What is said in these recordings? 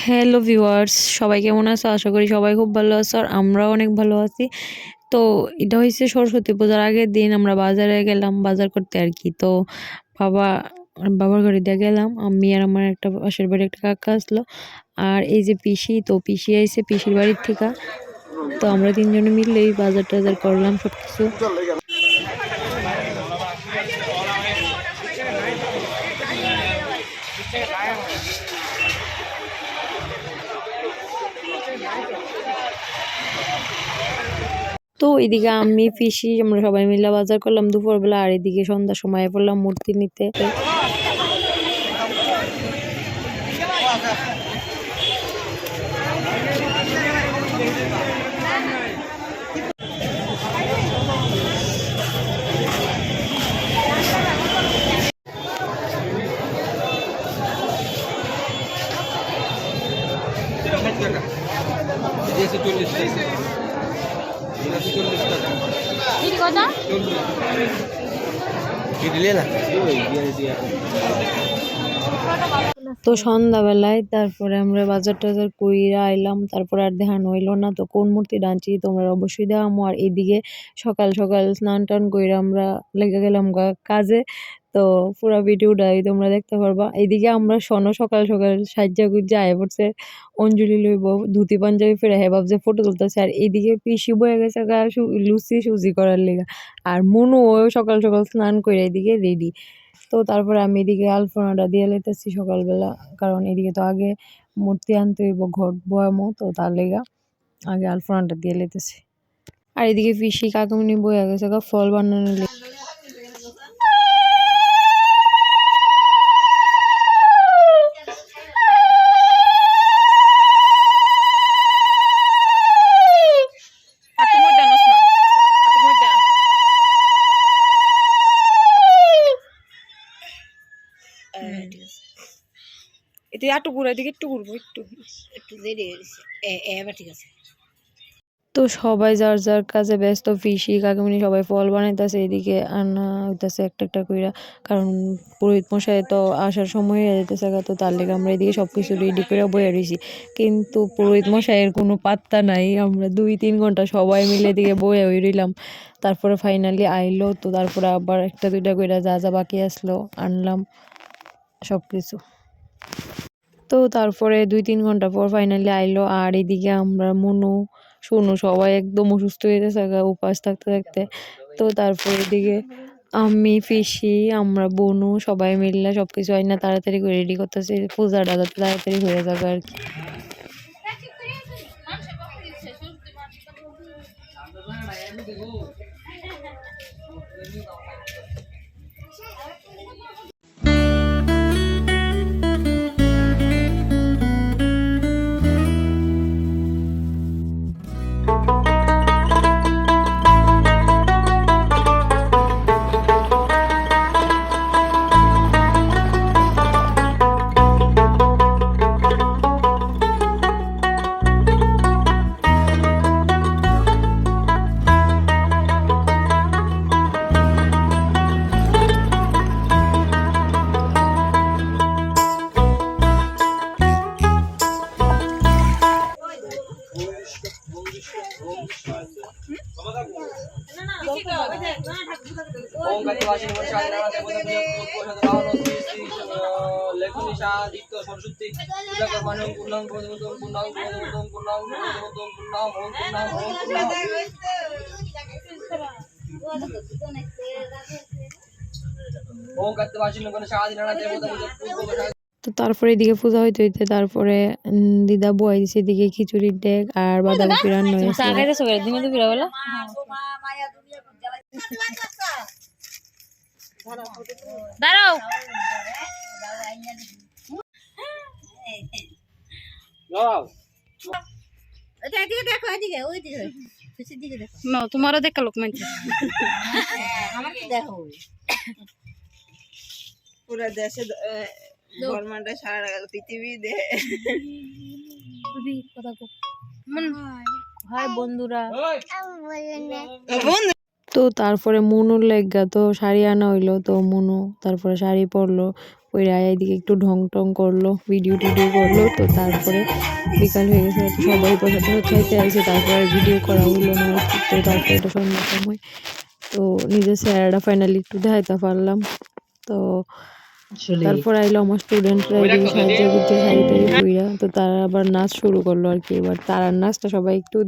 Hello viewers সবাই কেমন আছো? আশা করি সবাই খুব ভালো আছো আর আমরাও অনেক ভালো আছি। তো এটা হয়েছে সরস্বতী পূজার আগের দিন আমরা বাজারে গেলাম, বাজার করতে আর কি। তো বাবা, বাবার ঘরে দিয়ে গেলাম। আমি আর আমার একটা পাশের বাড়ি একটা কাকা আসলো। আর এই যে পিসি, তো পিসি আইছে পিসির বাড়ির থেকে। তো আমরা তিনজনে এই বাজার টাজার করলাম সব কিছু তো এদিকে আমি পিসি, আমরা সবাই মিলে বাজার করলাম দুপুরবেলা, আর এদিকে সন্ধ্যার সময় পড়লাম মূর্তি নিতে। দিয়েছে চল্লিশ টাকা তো সন্ধ্যাবেলায় তারপরে আমরা বাজার টাজার কইরা আইলাম, তারপরে আর দেখানো হইল না। তো কোন মূর্তি ডানছি তোমরা অবশ্যই দেখামো আর এদিকে সকাল সকাল স্নান টান কইরা আমরা লেগে গেলাম কাজে। তো পুরা ভিডিওটাই তোমরা দেখতে পারবা। এইদিকে আমরা শোনো, সকাল সকাল সাজ্জা গুজ্জা আয় পড়ছে, অঞ্জলি লইব, ধুতি পাঞ্জাবি ফিরে হ্যাঁ ভাবছে ফটো তুলতেছে। আর এইদিকে পিসি বয়ে গেছে গা লুচি সুজি করার লেগা। আর মনু সকাল সকাল স্নান করে এদিকে রেডি তো তারপরে আমি এদিকে আলপনাটা দিয়ে লইতেছি সকালবেলা, কারণ এদিকে তো আগে মূর্তি আনতে হইব, ঘট বয়ামো, তো তার লেগা আগে আলপনাটা দিয়ে লইতেছি। আর এদিকে পিসি কাকুমনি বয়ে গেছে গা, ফল বানানোর একটু ঘুরে দিকে একটু ঘুরবো একটু। একটু দেরি এবার ঠিক আছে। তো সবাই যার যার কাজে ব্যস্ত পিসি কাকিমনি সবাই ফল বানাইতেছে এদিকে আনা হইতাছে একটা একটা কইরা। কারণ পুরোহিত মশাই তো আসার সময় হয়ে যেতেছে তো তার লেগে আমরা এদিকে সব কিছু রেডি করে বয়ে রয়েছি কিন্তু পুরোহিত মশাইয়ের কোনো পাত্তা নাই আমরা দুই তিন ঘণ্টা সবাই মিলে এদিকে বয়ে হয়ে রইলাম। তারপরে ফাইনালি আইলো তো তারপরে আবার একটা দুইটা কইরা যা যা বাকি আসলো আনলাম সব কিছু তো তারপরে দুই তিন ঘণ্টা পর ফাইনালি আইলো। আর এদিকে আমরা মনু শুনু সবাই একদম অসুস্থ হয়ে গেছে উপাস থাকতে থাকতে। তো তারপর এদিকে আমি, পিসি, আমরা, বনু সবাই মিললে সব কিছু হয় না তাড়াতাড়ি করে রেডি করতেছি। পূজাটা যাতে তাড়াতাড়ি হয়ে যাবে আর কি। সাদিত্য সরস্বতী পূজা কর্মাণি পূর্ণাং পূর্ণাং পূর্ণাং পূর্ণাং পূর্ণাং পূর্ণাং পূর্ণাং ওম পূর্ণাং ওম পূর্ণাং ওম কাতে বাসিনী গণেশ আদিনানা দেবতা পূজা প্রসাদ তো তারপরে এদিকে পূজা হইতে হইতে তারপরে দিদা বয় দিছে এদিকে খিচুড়ির ডেক আর তো ফিরা দাঁড়াও। না তোমারও দেখা লোক মানছে আমার দেখো ওই দেশে গভর্নমেন্টে সারা পৃথিবী দে হাই বন্ধুরা তো তারপরে মুনুর লেগা তো শাড়ি আনা হইল তো মুনু তারপরে শাড়ি পরলো ওইরা এদিকে একটু ঢং টং করল ভিডিও টিডিও করল তো তারপরে বিকাল হয়ে গেছে সবাই প্রসাদ খাইতে আসে তারপরে ভিডিও করা হলো না তো তারপরে এটা সন্ধ্যার সময় তো নিজের চেহারাটা ফাইনালি একটু দেখাইতে পারলাম তো তারপর আইলো আমার স্টুডেন্টরা এই সাহায্য করতে সাইডে বইরা তো তারা আবার নাচ শুরু করল আর কি। এবার তারার নাচটা সবাই একটু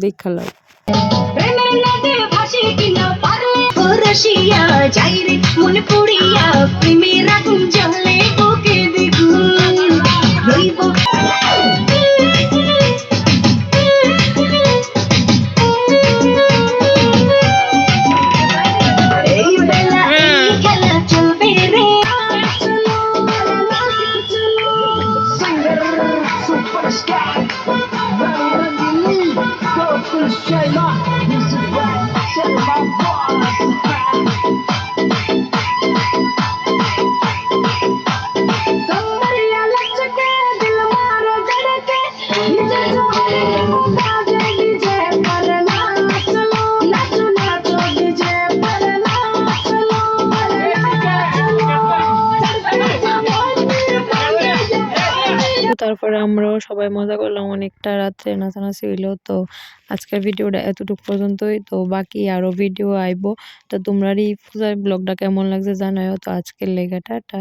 রসিয়া যাই রে মন পুড়িয়া প্রেমের আগুন জ্বলে বুকে দ্বিগুণ তারপরে আমরাও সবাই মজা করলাম। অনেকটা রাত্রে নাচানাচি হইল। তো আজকের ভিডিওটা এতটুকু পর্যন্তই। তো বাকি আরও ভিডিও আইব। তো তোমরা এই পূজার ব্লগটা কেমন লাগছে জানাও তো আজকের লেগে টাটা